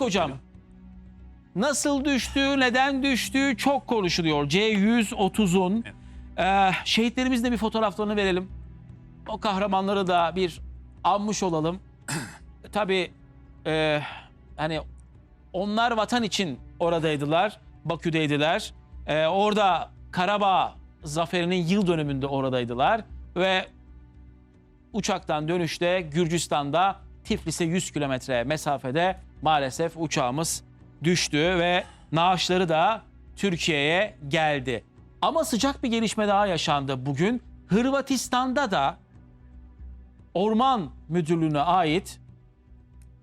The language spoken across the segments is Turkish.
hocam. Nasıl düştü, neden düştü çok konuşuluyor. C-130'un Ee, şehitlerimizin de bir fotoğraflarını verelim. O kahramanları da bir anmış olalım. Tabii e, hani onlar vatan için oradaydılar. Bakü'deydiler. Ee, orada Karabağ zaferinin yıl dönümünde oradaydılar. Ve uçaktan dönüşte Gürcistan'da Tiflis'e 100 kilometre mesafede maalesef uçağımız düştü ve naaşları da Türkiye'ye geldi. Ama sıcak bir gelişme daha yaşandı bugün. Hırvatistan'da da Orman Müdürlüğü'ne ait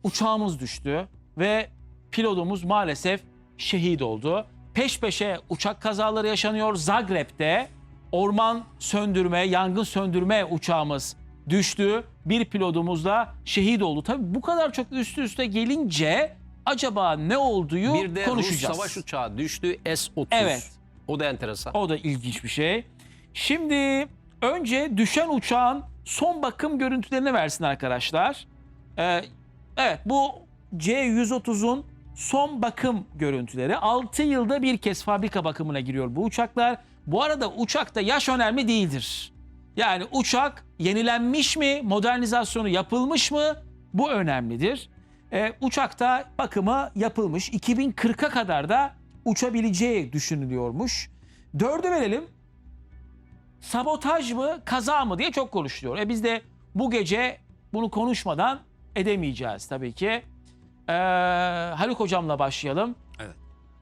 uçağımız düştü ve pilotumuz maalesef şehit oldu. Peş peşe uçak kazaları yaşanıyor. Zagreb'de orman söndürme, yangın söndürme uçağımız düştü. Bir pilotumuz da şehit oldu. Tabii bu kadar çok üst üste gelince acaba ne olduğu Bir de konuşacağız. Rus savaş uçağı düştü S-30. Evet. O da enteresan. O da ilginç bir şey. Şimdi önce düşen uçağın son bakım görüntülerini versin arkadaşlar. Ee, evet bu C-130'un son bakım görüntüleri. 6 yılda bir kez fabrika bakımına giriyor bu uçaklar. Bu arada uçakta yaş önemli değildir. Yani uçak yenilenmiş mi, modernizasyonu yapılmış mı bu önemlidir. Ee, uçakta bakımı yapılmış. 2040'a kadar da uçabileceği düşünülüyormuş. Dördü verelim. Sabotaj mı, kaza mı diye çok konuşuluyor. E biz de bu gece bunu konuşmadan edemeyeceğiz tabii ki. Ee, Haluk hocamla başlayalım. Evet.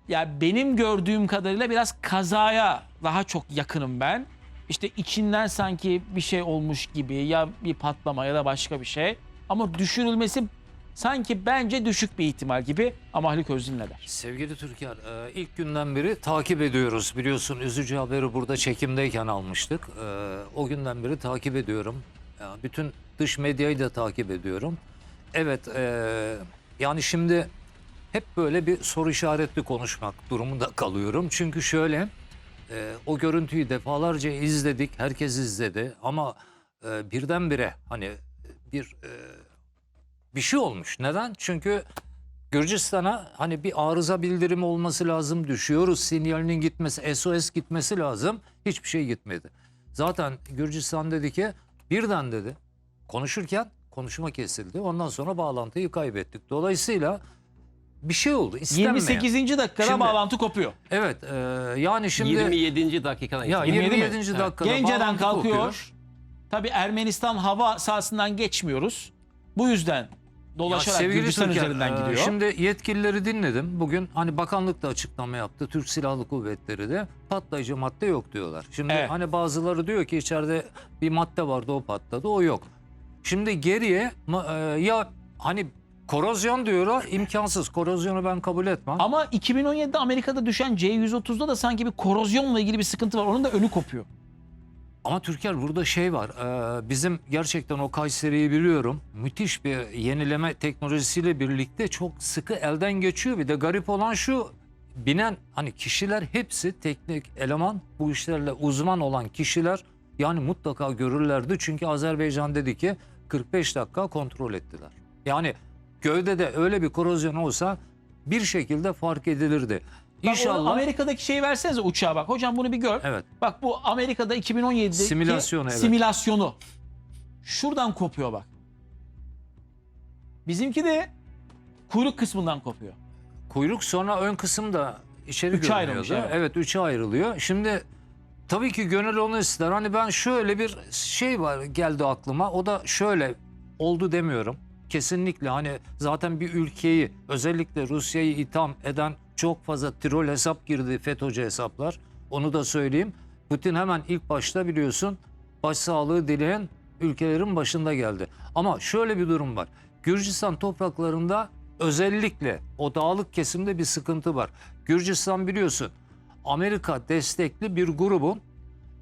Ya benim gördüğüm kadarıyla biraz kazaya daha çok yakınım ben. İşte içinden sanki bir şey olmuş gibi ya bir patlama ya da başka bir şey. Ama düşünülmesi sanki bence düşük bir ihtimal gibi ama Haluk Özgün ne der? Sevgili Türker, ilk günden beri takip ediyoruz. Biliyorsun üzücü haberi burada çekimdeyken almıştık. E, O günden beri takip ediyorum. Bütün dış medyayı da takip ediyorum. Evet, e, yani şimdi hep böyle bir soru işaretli konuşmak durumunda kalıyorum. Çünkü şöyle, e, o görüntüyü defalarca izledik, herkes izledi. Ama e, birdenbire hani bir e, bir şey olmuş. Neden? Çünkü Gürcistan'a hani bir arıza bildirimi olması lazım. Düşüyoruz sinyalinin gitmesi, SOS gitmesi lazım. Hiçbir şey gitmedi. Zaten Gürcistan dedi ki birden dedi konuşurken konuşma kesildi. Ondan sonra bağlantıyı kaybettik. Dolayısıyla bir şey oldu. istenmeyen. 28. dakikada Şimdi- bağlantı kopuyor. Evet e, yani şimdi 27. dakikadan ya itibaren. 27 mi? 27. Evet. dakikada Gence'den bağlantı kalkıyor. kopuyor. Tabii Ermenistan hava sahasından geçmiyoruz. Bu yüzden dolaşarak sevgili Gürcistan Türker, üzerinden e, gidiyor. Şimdi yetkilileri dinledim. Bugün hani bakanlık da açıklama yaptı. Türk Silahlı Kuvvetleri de patlayıcı madde yok diyorlar. Şimdi Evet. hani bazıları diyor ki içeride bir madde vardı o patladı o yok. Şimdi geriye ma- e, ya hani korozyon diyorlar imkansız. Korozyonu ben kabul etmem. Ama 2017'de Amerika'da düşen C-130'da da sanki bir korozyonla ilgili bir sıkıntı var. Onun da önü kopuyor. Ama Türker burada şey var. e, bizim gerçekten o Kayseri'yi biliyorum. Müthiş bir yenileme teknolojisiyle birlikte çok sıkı elden geçiyor. Bir de garip olan şu binen hani kişiler hepsi teknik eleman bu işlerle uzman olan kişiler yani mutlaka görürlerdi. Çünkü Azerbaycan dedi ki 45 dakika kontrol ettiler. Yani gövdede öyle bir korozyon olsa bir şekilde fark edilirdi. Bak İnşallah. Amerika'daki şeyi versenize uçağa bak. Hocam bunu bir gör. Evet. Bak bu Amerika'da 2017'deki Simülasyonu, evet. simülasyonu. Şuradan kopuyor bak. Bizimki de kuyruk kısmından kopuyor. Kuyruk sonra ön kısım da içeri Üçe görünüyordu. evet. Evet üçe ayrılıyor. Şimdi tabii ki gönül onu ister. Hani ben şöyle bir şey var geldi aklıma. O da şöyle oldu demiyorum. Kesinlikle hani zaten bir ülkeyi özellikle Rusya'yı itham eden çok fazla troll hesap girdi FETÖ'cü hesaplar. Onu da söyleyeyim. Putin hemen ilk başta biliyorsun başsağlığı dileyen ülkelerin başında geldi. Ama şöyle bir durum var. Gürcistan topraklarında özellikle o dağlık kesimde bir sıkıntı var. Gürcistan biliyorsun Amerika destekli bir grubun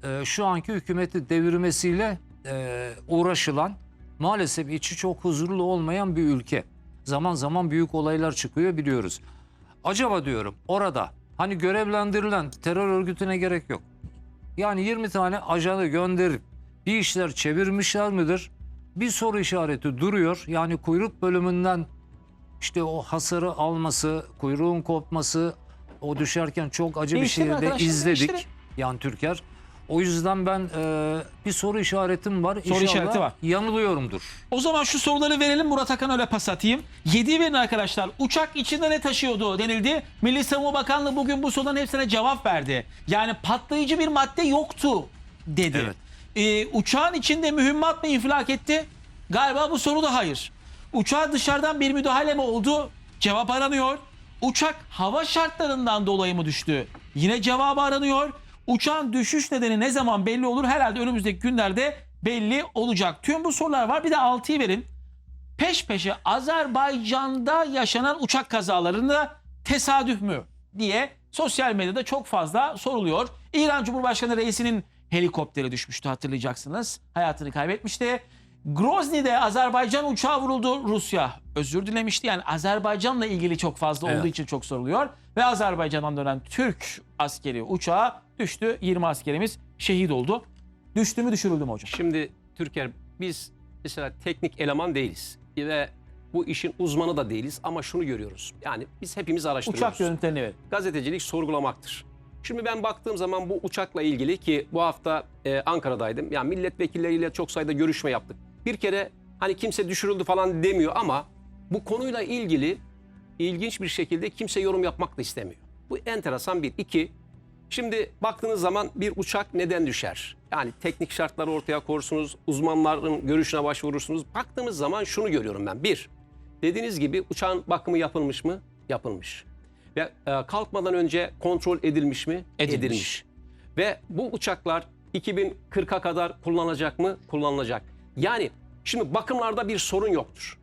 e, şu anki hükümeti devirmesiyle e, uğraşılan maalesef içi çok huzurlu olmayan bir ülke. Zaman zaman büyük olaylar çıkıyor biliyoruz. Acaba diyorum orada hani görevlendirilen terör örgütüne gerek yok. Yani 20 tane ajanı gönderip bir işler çevirmişler midir? Bir soru işareti duruyor. Yani kuyruk bölümünden işte o hasarı alması, kuyruğun kopması, o düşerken çok acı bir şekilde izledik değiştirin. Yan Türker. O yüzden ben e, bir soru işaretim var. İnşallah işareti var. yanılıyorumdur. O zaman şu soruları verelim Murat Akan öyle pas atayım. 7'yi verin arkadaşlar. Uçak içinde ne taşıyordu denildi. Milli Savunma Bakanlığı bugün bu soruların hepsine cevap verdi. Yani patlayıcı bir madde yoktu dedi. Evet. Ee, uçağın içinde mühimmat mı infilak etti? Galiba bu soruda hayır. Uçağa dışarıdan bir müdahale mi oldu? Cevap aranıyor. Uçak hava şartlarından dolayı mı düştü? Yine cevabı aranıyor. Uçağın düşüş nedeni ne zaman belli olur? Herhalde önümüzdeki günlerde belli olacak. Tüm bu sorular var. Bir de 6'yı verin. Peş peşe Azerbaycan'da yaşanan uçak kazalarında tesadüf mü diye sosyal medyada çok fazla soruluyor. İran Cumhurbaşkanı reisinin helikopteri düşmüştü hatırlayacaksınız. Hayatını kaybetmişti. Grozny'de Azerbaycan uçağı vuruldu. Rusya özür dilemişti. Yani Azerbaycan'la ilgili çok fazla olduğu Evet. için çok soruluyor. Ve Azerbaycan'dan dönen Türk askeri uçağı düştü. 20 askerimiz şehit oldu. Düştü mü düşürüldü mü hocam? Şimdi Türker biz mesela teknik eleman değiliz ve bu işin uzmanı da değiliz ama şunu görüyoruz. Yani biz hepimiz araştırıyoruz. Uçak görüntülerini verin. Gazetecilik sorgulamaktır. Şimdi ben baktığım zaman bu uçakla ilgili ki bu hafta e, Ankara'daydım. Yani milletvekilleriyle çok sayıda görüşme yaptık. Bir kere hani kimse düşürüldü falan demiyor ama bu konuyla ilgili ilginç bir şekilde kimse yorum yapmak da istemiyor. Bu enteresan bir. iki Şimdi baktığınız zaman bir uçak neden düşer? Yani teknik şartları ortaya korursunuz, uzmanların görüşüne başvurursunuz. Baktığımız zaman şunu görüyorum ben. Bir, dediğiniz gibi uçağın bakımı yapılmış mı? Yapılmış. Ve e, kalkmadan önce kontrol edilmiş mi? Edilmiş. Ve bu uçaklar 2040'a kadar kullanılacak mı? Kullanılacak. Yani şimdi bakımlarda bir sorun yoktur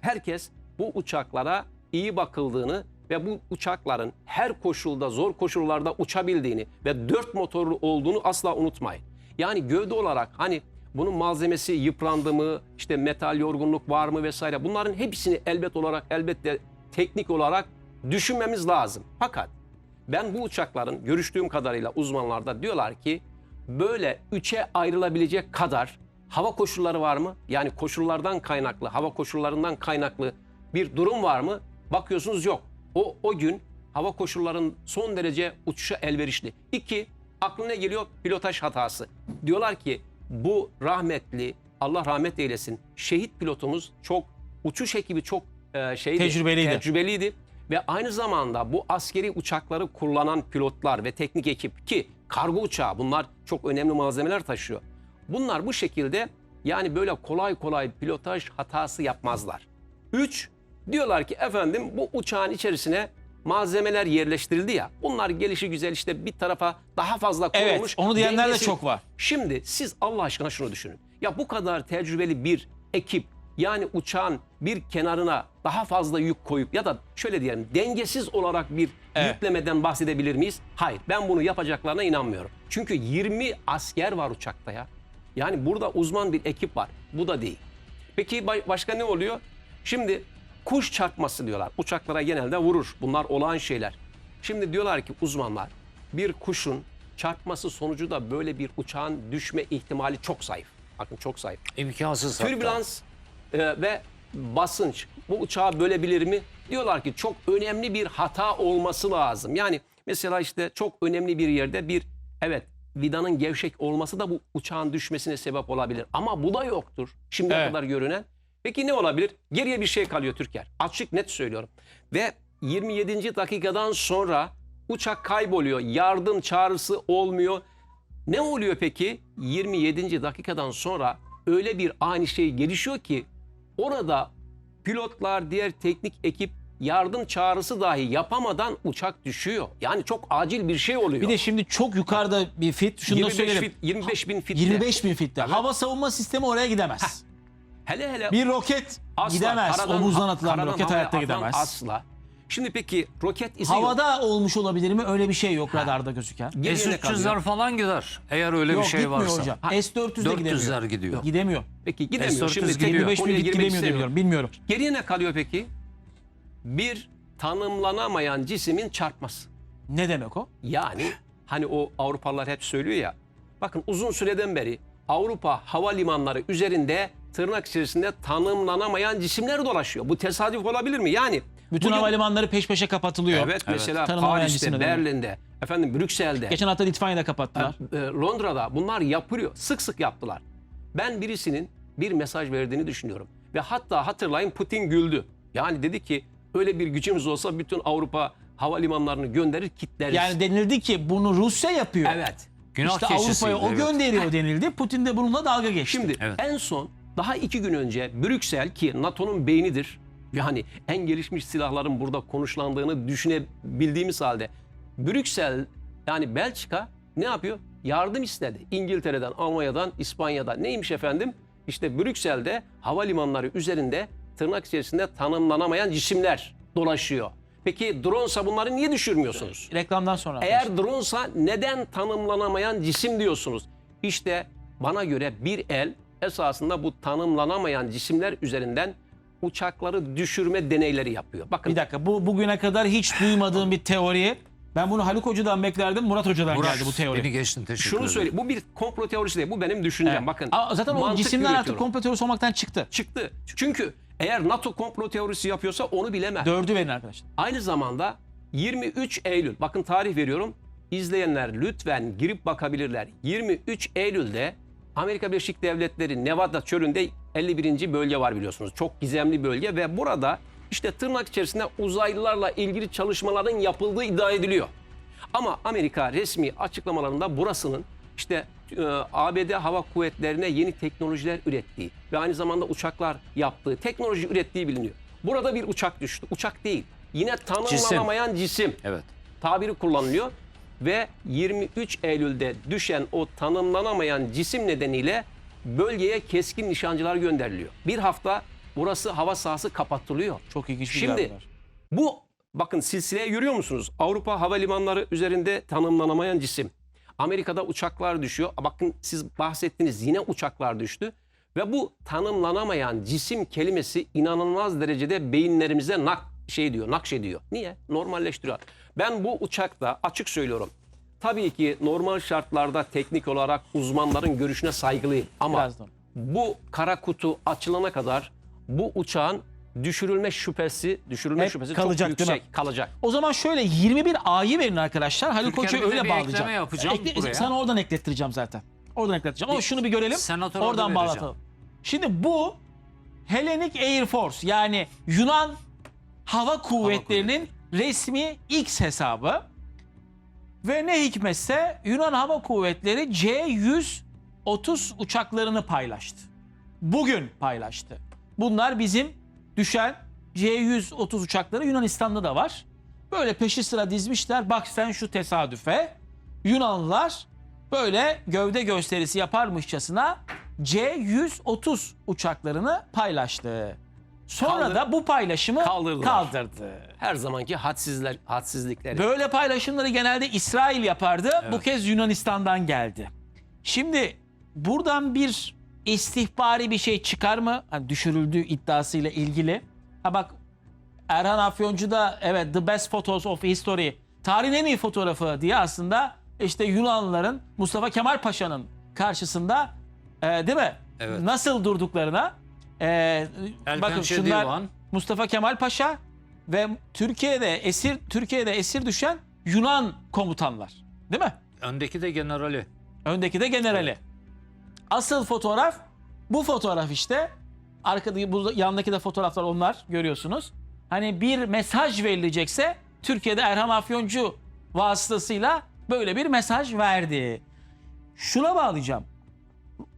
herkes bu uçaklara iyi bakıldığını ve bu uçakların her koşulda zor koşullarda uçabildiğini ve dört motorlu olduğunu asla unutmayın. Yani gövde olarak hani bunun malzemesi yıprandı mı, işte metal yorgunluk var mı vesaire bunların hepsini elbet olarak elbette teknik olarak düşünmemiz lazım. Fakat ben bu uçakların görüştüğüm kadarıyla uzmanlarda diyorlar ki böyle üçe ayrılabilecek kadar hava koşulları var mı? Yani koşullardan kaynaklı, hava koşullarından kaynaklı bir durum var mı? Bakıyorsunuz yok. O, o gün hava koşulların son derece uçuşa elverişli. İki, aklına geliyor pilotaj hatası. Diyorlar ki bu rahmetli, Allah rahmet eylesin, şehit pilotumuz çok, uçuş ekibi çok e, şeydi, Tecrübeliydi. tecrübeliydi. Ve aynı zamanda bu askeri uçakları kullanan pilotlar ve teknik ekip ki kargo uçağı bunlar çok önemli malzemeler taşıyor. Bunlar bu şekilde yani böyle kolay kolay pilotaj hatası yapmazlar. Üç, diyorlar ki efendim bu uçağın içerisine malzemeler yerleştirildi ya. Bunlar gelişi güzel işte bir tarafa daha fazla Evet, konulmuş. onu diyenler de Dengesi- çok var. Şimdi siz Allah aşkına şunu düşünün. Ya bu kadar tecrübeli bir ekip yani uçağın bir kenarına daha fazla yük koyup ya da şöyle diyelim dengesiz olarak bir Evet. yüklemeden bahsedebilir miyiz? Hayır ben bunu yapacaklarına inanmıyorum. Çünkü 20 asker var uçakta ya. Yani burada uzman bir ekip var. Bu da değil. Peki ba- başka ne oluyor? Şimdi kuş çarpması diyorlar. Uçaklara genelde vurur. Bunlar olağan şeyler. Şimdi diyorlar ki uzmanlar bir kuşun çarpması sonucu da böyle bir uçağın düşme ihtimali çok zayıf. Bakın çok zayıf. İmkansız. Türbülans e, ve basınç bu uçağı bölebilir mi? Diyorlar ki çok önemli bir hata olması lazım. Yani mesela işte çok önemli bir yerde bir evet vidanın gevşek olması da bu uçağın düşmesine sebep olabilir. Ama bu da yoktur şimdiye Evet. kadar görünen. Peki ne olabilir? Geriye bir şey kalıyor Türker. Açık net söylüyorum. Ve 27. dakikadan sonra uçak kayboluyor. Yardım çağrısı olmuyor. Ne oluyor peki? 27. dakikadan sonra öyle bir ani şey gelişiyor ki orada pilotlar, diğer teknik ekip yardım çağrısı dahi yapamadan uçak düşüyor. Yani çok acil bir şey oluyor. Bir de şimdi çok yukarıda bir fit. Şunu da 25, söyleyelim. fit, 25 bin fitte. 25 bin fitte. Hava savunma sistemi oraya gidemez. Hele hele Bir roket asla, gidemez. karadan- Omuzdan atılan karadan roket havaya hayatta atılan gidemez. Asla. Şimdi peki roket izi yok. Havada olmuş olabilir mi? Öyle bir şey yok radarda gözüken. Geriye ne kalıyor? S-300'ler falan gider. Eğer öyle Yok bir şey gitmiyor varsa. hocam. Ha, S-400 de gidemiyor. 400'ler gidiyor. Gidemiyor. Peki gidemiyor. S-400 Şimdi gidiyor. 25 bin konuya fit girmek gidemiyor diye istemiyorum. biliyorum. Bilmiyorum. Geriye ne kalıyor peki? Bir tanımlanamayan cismin çarpması. Ne demek o? Yani hani o Avrupalılar hep söylüyor ya. Bakın uzun süreden beri Avrupa havalimanları üzerinde tırnak içerisinde tanımlanamayan cisimler dolaşıyor. Bu tesadüf olabilir mi? Yani Bütün bugün- havalimanları peş peşe kapatılıyor. Evet, mesela Tanımlamayan Paris'te. Berlin'de, efendim Brüksel'de, Geçen hafta Litvanya'da kapattılar. e, Londra'da bunlar yapılıyor. Sık sık yaptılar. Ben birisinin bir mesaj verdiğini düşünüyorum. Ve hatta hatırlayın Putin güldü. Yani dedi ki öyle bir gücümüz olsa bütün Avrupa havalimanlarını gönderir kitleriz. Yani denildi ki bunu Rusya yapıyor. evet. Günah işte Avrupa'ya o evet. gönderiyor denildi. Putin de bununla dalga geçti. Şimdi Evet. en son daha iki gün önce Brüksel ki NATO'nun beynidir. Yani en gelişmiş silahların burada konuşlandığını düşünebildiğimiz halde Brüksel yani Belçika ne yapıyor? Yardım istedi. İngiltere'den, Almanya'dan, İspanya'dan. Neymiş efendim? İşte Brüksel'de havalimanları üzerinde tırnak içerisinde tanımlanamayan cisimler dolaşıyor. Peki drone'sa bunları niye düşürmüyorsunuz? Reklamdan sonra. Eğer drone'sa neden tanımlanamayan cisim diyorsunuz? İşte bana göre bir el esasında bu tanımlanamayan cisimler üzerinden uçakları düşürme deneyleri yapıyor. Bakın Bir dakika bu bugüne kadar hiç duymadığım bir teori. Ben bunu Haluk Hoca'dan beklerdim. Murat Hoca'dan Murat, geldi bu teori. Beni geçtin teşekkür şunu ederim. söyle bu bir komplo teorisi değil bu benim düşüncem. Evet. Bakın Aa, zaten o mantık cisimler artık yürütüyorum. komplo teorisi olmaktan çıktı. çıktı. Çünkü eğer NATO komplo teorisi yapıyorsa onu bilemez. Dördü verin arkadaşlar. Aynı zamanda 23 Eylül, bakın tarih veriyorum. İzleyenler lütfen girip bakabilirler. 23 Eylül'de Amerika Birleşik Devletleri Nevada çölünde 51. bölge var biliyorsunuz. Çok gizemli bölge ve burada işte tırnak içerisinde uzaylılarla ilgili çalışmaların yapıldığı iddia ediliyor. Ama Amerika resmi açıklamalarında burasının işte e, ABD Hava Kuvvetleri'ne yeni teknolojiler ürettiği ve aynı zamanda uçaklar yaptığı, teknoloji ürettiği biliniyor. Burada bir uçak düştü. Uçak değil. Yine tanımlanamayan cisim Evet. tabiri kullanılıyor ve 23 Eylül'de düşen o tanımlanamayan cisim nedeniyle bölgeye keskin nişancılar gönderiliyor. Bir hafta burası hava sahası kapatılıyor. Çok ilginç bir Şimdi var. bu bakın silsileye görüyor musunuz? Avrupa havalimanları üzerinde tanımlanamayan cisim. Amerika'da uçaklar düşüyor. Bakın siz bahsettiniz yine uçaklar düştü. Ve bu tanımlanamayan cisim kelimesi inanılmaz derecede beyinlerimize nak şey diyor, nakşediyor. Niye? Normalleştiriyor. Ben bu uçakta açık söylüyorum. Tabii ki normal şartlarda teknik olarak uzmanların görüşüne saygılıyım. Ama Birazdan. bu kara kutu açılana kadar bu uçağın düşürülme şüphesi, düşürülme Hep şüphesi kalacak, çok yüksek kalacak. O zaman şöyle 21 A'yı verin arkadaşlar. Bir de öyle bir bağlayacağım. yapacağım Ekle- buraya. Sana oradan eklettireceğim zaten. Oradan eklettireceğim. Ama şunu bir görelim. senatör orada Oradan bağlatalım. Şimdi bu Hellenic Air Force yani Yunan Hava Kuvvetleri'nin resmi X hesabı. Ve ne hikmetse Yunan Hava Kuvvetleri C-130 uçaklarını paylaştı. Bugün paylaştı. Bunlar bizim düşen C-130 uçakları Yunanistan'da da var. Böyle peşi sıra dizmişler. Bak sen şu tesadüfe. Yunanlılar böyle gövde gösterisi yaparmışçasına C-130 uçaklarını paylaştı. Sonra Kaldır- da bu paylaşımı Kaldırdılar. kaldırdı. Her zamanki hadsizler, hadsizlikleri. Böyle paylaşımları genelde İsrail yapardı. Bu kez Yunanistan'dan geldi. Şimdi buradan bir istihbari bir şey çıkar mı? Hani düşürüldüğü iddiasıyla ilgili. Ha bak Erhan Afyoncu da evet the best photos of history. Tarihin en iyi fotoğrafı diye aslında işte Yunanlıların Mustafa Kemal Paşa'nın karşısında e, değil mi? Evet. Nasıl durduklarına e, El bakın pençe şunlar divan. Mustafa Kemal Paşa ve Türkiye'de esir Türkiye'de esir düşen Yunan komutanlar. Değil mi? Öndeki de generali. Öndeki de generali. Asıl fotoğraf bu fotoğraf işte. Arkadaki bu yandaki de fotoğraflar onlar görüyorsunuz. Hani bir mesaj verilecekse Türkiye'de Erhan Afyoncu vasıtasıyla böyle bir mesaj verdi. Şuna bağlayacağım.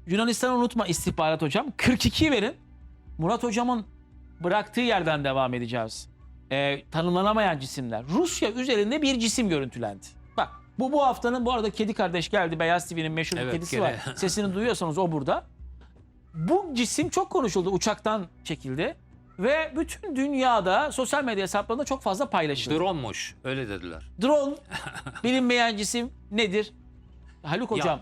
Yunanistan'ı unutma istihbarat hocam. 42 verin. Murat hocamın bıraktığı yerden devam edeceğiz. Ee, tanımlanamayan cisimler. Rusya üzerinde bir cisim görüntülendi. Bak bu bu haftanın bu arada kedi kardeş geldi. Beyaz TV'nin meşhur Evet, kedisi gene. var. Sesini duyuyorsanız o burada. Bu cisim çok konuşuldu. Uçaktan çekildi. Ve bütün dünyada sosyal medya hesaplarında çok fazla paylaşıldı. Drone'muş. Öyle dediler. Drone bilinmeyen cisim nedir? Haluk hocam.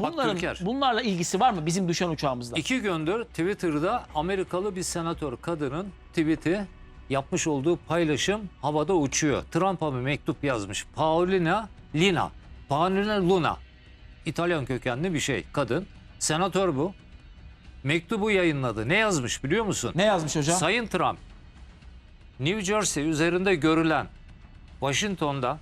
Bunların, Türker. bunlarla ilgisi var mı bizim düşen uçağımızla? İki gündür Twitter'da Amerikalı bir senatör kadının tweet'i yapmış olduğu paylaşım havada uçuyor. Trump'a bir mektup yazmış. Paulina Lina. Paulina Luna. İtalyan kökenli bir şey kadın. Senatör bu. mektubu yayınladı. Ne yazmış biliyor musun? Ne yazmış hocam? Sayın Trump, New Jersey üzerinde görülen Washington'da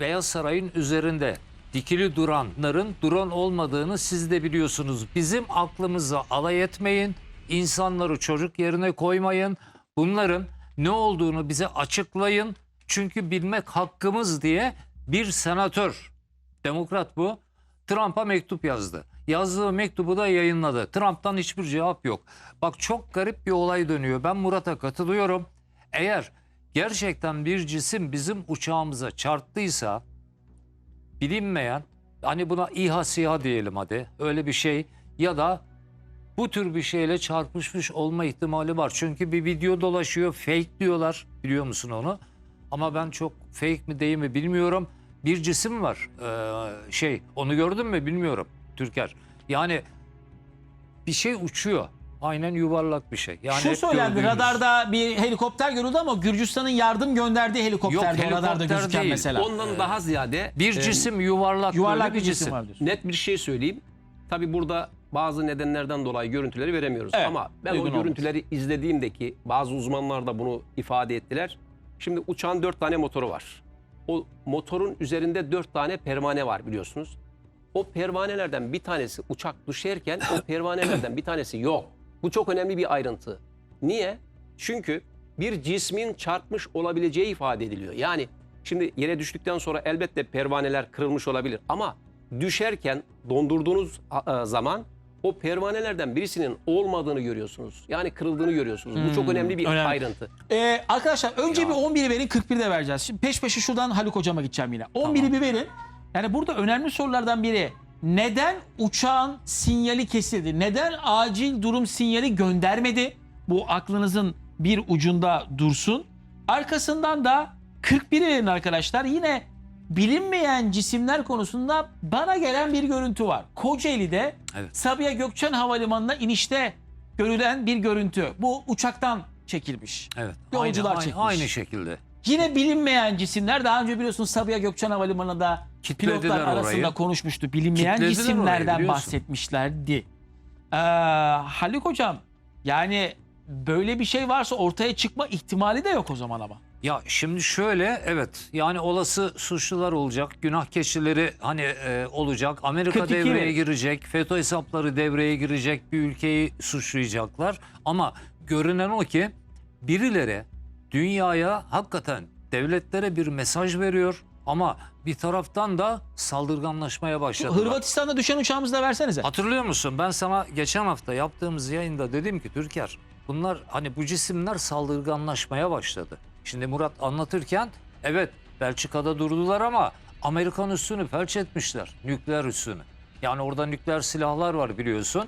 Beyaz Saray'ın üzerinde dikili duranların duran olmadığını siz de biliyorsunuz. Bizim aklımıza alay etmeyin. insanları çocuk yerine koymayın. Bunların ne olduğunu bize açıklayın. Çünkü bilmek hakkımız diye bir senatör, demokrat bu, Trump'a mektup yazdı. Yazdığı mektubu da yayınladı. Trump'tan hiçbir cevap yok. Bak çok garip bir olay dönüyor. Ben Murat'a katılıyorum. Eğer gerçekten bir cisim bizim uçağımıza çarptıysa bilinmeyen hani buna İHA SİHA diyelim hadi öyle bir şey ya da bu tür bir şeyle çarpışmış olma ihtimali var. Çünkü bir video dolaşıyor fake diyorlar biliyor musun onu? Ama ben çok fake mi değil mi bilmiyorum. Bir cisim var ee, şey onu gördün mü bilmiyorum Türker. Yani bir şey uçuyor. Aynen yuvarlak bir şey. Yani Şu hep söylendi gördüğümüz- radarda bir helikopter görüldü ama Gürcistan'ın yardım gönderdiği helikopterdi Yok, o radarda helikopter gözüken değil. mesela. Ondan daha ziyade Bir e, cisim yuvarlak, Yuvarlak böyle bir cisim var diyorsun. net bir şey söyleyeyim. Tabi burada bazı nedenlerden dolayı görüntüleri veremiyoruz. Evet, Ama ben uygun o olmaz. görüntüleri izlediğimdeki bazı uzmanlar da bunu ifade ettiler. Şimdi uçağın dört tane motoru var. O motorun üzerinde dört tane pervane var biliyorsunuz. O pervanelerden bir tanesi uçak düşerken o pervanelerden bir tanesi yok. Bu çok önemli bir ayrıntı. Niye? Çünkü bir cismin çarpmış olabileceği ifade ediliyor. Yani şimdi yere düştükten sonra elbette pervaneler kırılmış olabilir ama düşerken dondurduğunuz zaman o pervanelerden birisinin olmadığını görüyorsunuz. Yani kırıldığını görüyorsunuz. Bu çok önemli bir önemli. ayrıntı. Ee, arkadaşlar önce Ya. bir 11'i verin 41'i de vereceğiz. Şimdi peş peşe şuradan Haluk hocama gideceğim yine. 11'i bir verin. Yani burada önemli sorulardan biri neden uçağın sinyali kesildi? Neden acil durum sinyali göndermedi? Bu aklınızın bir ucunda dursun. Arkasından da 41'i verin arkadaşlar. Yine bilinmeyen cisimler konusunda bana gelen bir görüntü var. Kocaeli'de Evet. Sabiha Gökçen Havalimanı'na inişte görülen bir görüntü. Bu uçaktan çekilmiş. Evet. Yolcular aynı, çekmiş. aynı, aynı şekilde. Yine bilinmeyen cisimler daha önce biliyorsunuz Sabiha Gökçen Havalimanı'nda Kitlediler pilotlar arasında orayı. konuşmuştu. Bilinmeyen Kitlediler orayı, cisimlerden biliyorsun. bahsetmişlerdi. Ee, Haluk hocam yani böyle bir şey varsa ortaya çıkma ihtimali de yok o zaman ama. Ya şimdi şöyle evet yani olası suçlular olacak, günah keçileri hani e, olacak, Amerika 42 devreye verin. girecek, FETÖ hesapları devreye girecek, bir ülkeyi suçlayacaklar. Ama görünen o ki birileri dünyaya hakikaten devletlere bir mesaj veriyor ama bir taraftan da saldırganlaşmaya Şu başladılar. Hırvatistan'da düşen uçağımızı da versenize. Hatırlıyor musun? Ben sana geçen hafta yaptığımız yayında dedim ki Türker bunlar hani bu cisimler saldırganlaşmaya başladı. Şimdi Murat anlatırken evet Belçika'da durdular ama Amerikan üssünü felç etmişler. Nükleer üssünü. Yani orada nükleer silahlar var biliyorsun.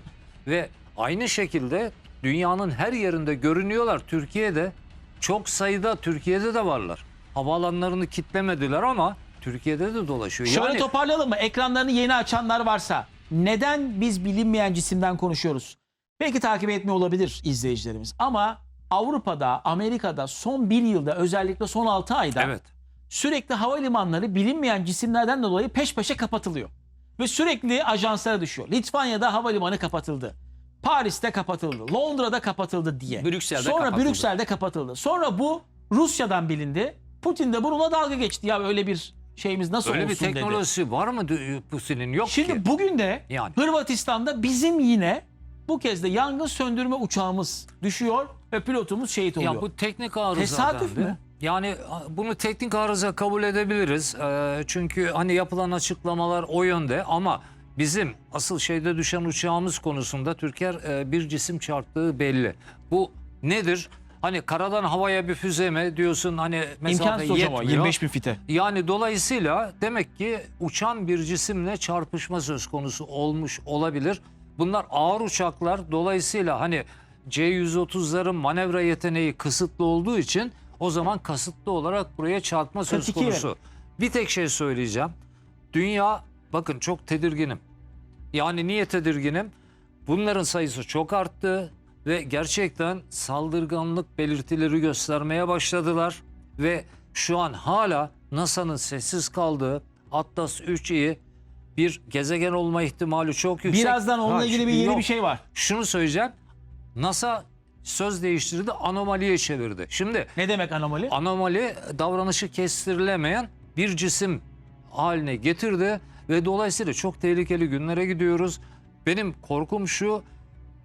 Ve aynı şekilde dünyanın her yerinde görünüyorlar. Türkiye'de çok sayıda Türkiye'de de varlar. Havaalanlarını kitlemediler ama Türkiye'de de dolaşıyor. Şöyle yani toparlayalım mı? Ekranlarını yeni açanlar varsa neden biz bilinmeyen cisimden konuşuyoruz? Belki takip etmiyor olabilir izleyicilerimiz ama Avrupa'da, Amerika'da son bir yılda özellikle son 6 ayda evet. sürekli havalimanları bilinmeyen cisimlerden dolayı peş peşe kapatılıyor. Ve sürekli ajanslara düşüyor. Litvanya'da havalimanı kapatıldı. Paris'te kapatıldı. Londra'da kapatıldı diye. Brüksel'de Sonra kapatıldı. Brüksel'de kapatıldı. Sonra bu Rusya'dan bilindi. Putin de bununla dalga geçti. Ya öyle bir şeyimiz nasıl Öyle bir olsun dedi. teknolojisi var mı Putin'in? Yok Şimdi ki. bugün de Yani. Hırvatistan'da bizim yine bu kez de yangın söndürme uçağımız düşüyor ve pilotumuz şehit oluyor. Ya bu teknik arıza Tesadüf mü? Yani bunu teknik arıza kabul edebiliriz. Ee, çünkü hani yapılan açıklamalar o yönde ama bizim asıl şeyde düşen uçağımız konusunda Türker e, bir cisim çarptığı belli. Bu nedir? Hani karadan havaya bir füze mi diyorsun hani mesafe İmkansız hocam o yetmiyor. 25 bin fite. Yani dolayısıyla demek ki uçan bir cisimle çarpışma söz konusu olmuş olabilir. Bunlar ağır uçaklar. Dolayısıyla hani C-130'ların manevra yeteneği kısıtlı olduğu için o zaman kasıtlı olarak buraya çarpma söz 42 konusu. Bir tek şey söyleyeceğim. Dünya bakın çok tedirginim. Yani niye tedirginim? Bunların sayısı çok arttı ve gerçekten saldırganlık belirtileri göstermeye başladılar ve şu an hala NASA'nın sessiz kaldığı Atlas 3i bir gezegen olma ihtimali çok yüksek. Birazdan onunla Ha, ilgili bir yeni yok. bir şey var. Şunu söyleyeceğim. NASA söz değiştirdi, anomaliye çevirdi. Şimdi Ne demek anomali? anomali davranışı kestirilemeyen bir cisim haline getirdi ve dolayısıyla çok tehlikeli günlere gidiyoruz. Benim korkum şu,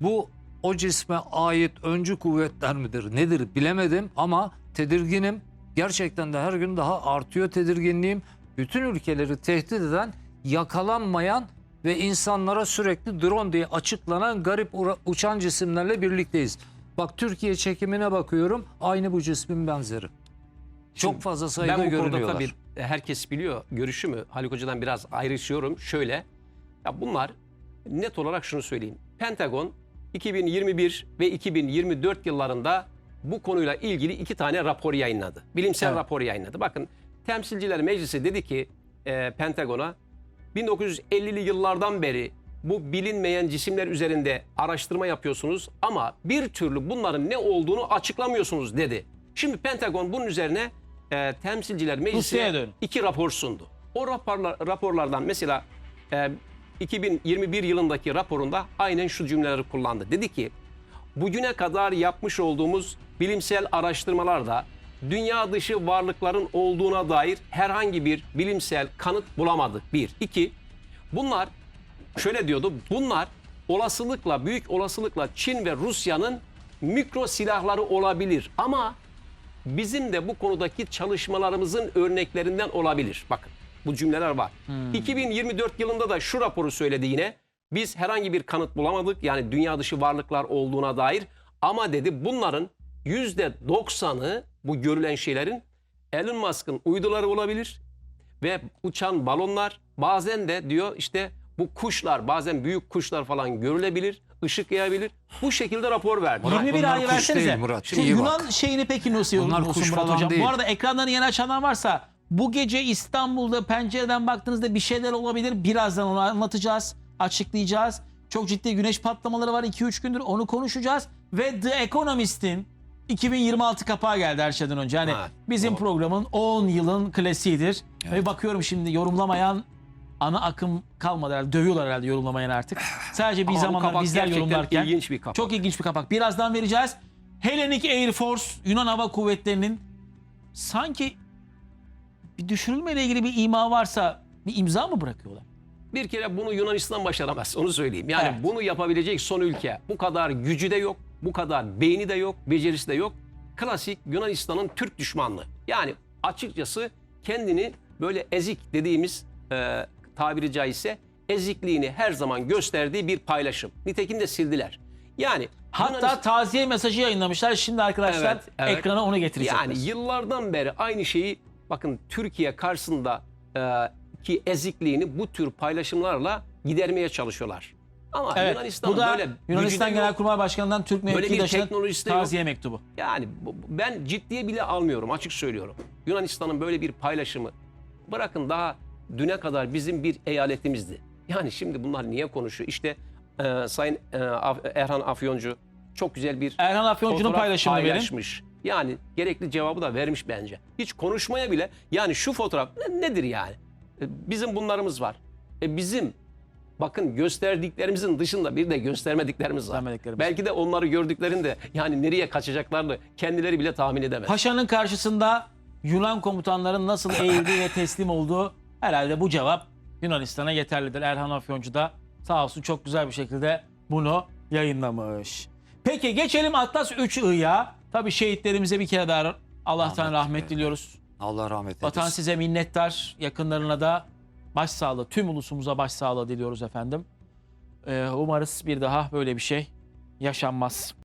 bu o cisme ait öncü kuvvetler midir nedir bilemedim ama tedirginim. Gerçekten de her gün daha artıyor tedirginliğim. Bütün ülkeleri tehdit eden yakalanmayan ve insanlara sürekli drone diye açıklanan garip uçan cisimlerle birlikteyiz. Bak Türkiye çekimine bakıyorum aynı bu cismin benzeri. Çok Şimdi fazla sayıda ben bu konuda görünüyorlar. tabii herkes biliyor görüşümü Haluk Hoca'dan biraz ayrışıyorum. Şöyle ya bunlar net olarak şunu söyleyeyim. Pentagon 2021 ve 2024 yıllarında bu konuyla ilgili iki tane rapor yayınladı. Bilimsel Evet. rapor yayınladı. Bakın Temsilciler Meclisi dedi ki e, Pentagon'a 1950'li yıllardan beri bu bilinmeyen cisimler üzerinde araştırma yapıyorsunuz ama bir türlü bunların ne olduğunu açıklamıyorsunuz dedi. Şimdi Pentagon bunun üzerine e, Temsilciler dön. iki rapor sundu. O raporlar, raporlardan mesela e, 2021 yılındaki raporunda aynen şu cümleleri kullandı. Dedi ki bugüne kadar yapmış olduğumuz bilimsel araştırmalarda dünya dışı varlıkların olduğuna dair herhangi bir bilimsel kanıt bulamadık. Bir. iki bunlar şöyle diyordu. Bunlar olasılıkla, büyük olasılıkla Çin ve Rusya'nın mikro silahları olabilir. Ama bizim de bu konudaki çalışmalarımızın örneklerinden olabilir. Bakın bu cümleler var. 2024 yılında da şu raporu söyledi yine. Biz herhangi bir kanıt bulamadık. Yani dünya dışı varlıklar olduğuna dair. Ama dedi bunların %90'ı bu görülen şeylerin Elon Musk'ın uyduları olabilir ve uçan balonlar bazen de diyor işte bu kuşlar bazen büyük kuşlar falan görülebilir, ışık yayabilir. Bu şekilde rapor verdi. Murat, 21 bunlar kuş versenize. değil Murat, Şu iyi Yunan bak. şeyini peki nasıl Bunlar yorumluyorsun kuş Murat falan Hocam? değil. Bu arada ekranlarını yeni açanlar varsa bu gece İstanbul'da pencereden baktığınızda bir şeyler olabilir. Birazdan onu anlatacağız, açıklayacağız. Çok ciddi güneş patlamaları var 2-3 gündür onu konuşacağız. Ve The Economist'in 2026 kapağı geldi her şeyden önce. Yani Ha, bizim doğru. programın 10 yılın klasiğidir. Ve bakıyorum şimdi yorumlamayan ana akım kalmadı herhalde. Dövüyorlar herhalde yorumlamayan artık. Sadece bir Ama bu zamanlar kapak bizler gerçekten yorumlarken. ilginç bir kapak. Çok ilginç bir kapak. Birazdan vereceğiz. Hellenic Air Force Yunan Hava Kuvvetleri'nin sanki bir düşürülmeyle ilgili bir ima varsa bir imza mı bırakıyorlar? Bir kere bunu Yunanistan başaramaz onu söyleyeyim. Yani Evet. bunu yapabilecek son ülke. Bu kadar gücü de yok, bu kadar beyni de yok, becerisi de yok. Klasik Yunanistan'ın Türk düşmanlığı. Yani açıkçası kendini böyle ezik dediğimiz e, tabiri caizse ezikliğini her zaman gösterdiği bir paylaşım. Nitekim de sildiler. Yani Hatta Yunanistan- taziye mesajı yayınlamışlar. Şimdi arkadaşlar Evet, evet. ekrana onu getirecekler. Yani yıllardan beri aynı şeyi bakın Türkiye karşısında e, ki ezikliğini bu tür paylaşımlarla gidermeye çalışıyorlar. Ama evet, Yunanistan'ın bu da böyle Yunanistan. Genelkurmay Başkanı'ndan Türk teknolojisi de yok. taziye mektubu. Yani bu- ben ciddiye bile almıyorum açık söylüyorum. Yunanistan'ın böyle bir paylaşımı bırakın daha düne kadar bizim bir eyaletimizdi. Yani şimdi bunlar niye konuşuyor? İşte e, Sayın e, Erhan Afyoncu çok güzel bir Erhan Afyoncu'nun paylaşımını paylaşmış. Yani gerekli cevabı da vermiş bence. Hiç konuşmaya bile yani şu fotoğraf ne- nedir yani? E, Bizim bunlarımız var. E bizim bakın gösterdiklerimizin dışında bir de göstermediklerimiz var. Göstermediklerimiz. Belki de onları gördüklerinde yani nereye kaçacaklarını kendileri bile tahmin edemez. Paşa'nın karşısında Yunan komutanların nasıl eğildiği ve teslim olduğu herhalde bu cevap Yunanistan'a yeterlidir. Erhan Afyoncu da sağ olsun çok güzel bir şekilde bunu yayınlamış. Peki geçelim Atlas 3I'ya. Tabii şehitlerimize bir kere daha Allah'tan Rahmet rahmet diliyoruz. Allah rahmet eylesin. Vatan size minnettar. Yakınlarına da başsağlığı, tüm ulusumuza başsağlığı diliyoruz efendim. Ee, umarız bir daha böyle bir şey yaşanmaz.